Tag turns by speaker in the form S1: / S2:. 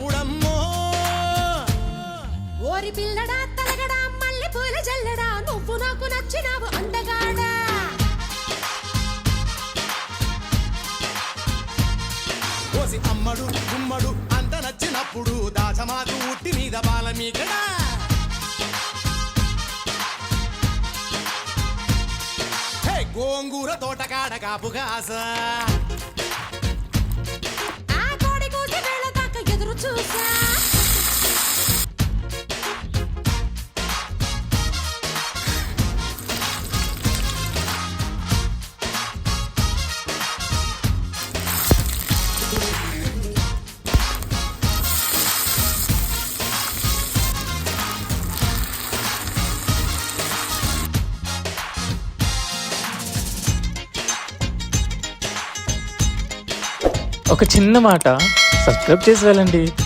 S1: నచ్చినప్పుడమ్మో
S2: ఓరి పిల్లడా తలగడా మల్లె పూల జల్లడా నువ్వు నాకు నచ్చినావు అందగాడా.
S1: కోసి అమ్మడు గుమ్మడు అంత నచ్చినప్పుడు దాచమాకు ఉట్టి మీద బాల మీకడా? హే గోంగూర తోటకాడ కాపు కాస?
S3: ఒక చిన్న మాట సబ్స్క్రైబ్ చేసి వెళ్ళండి.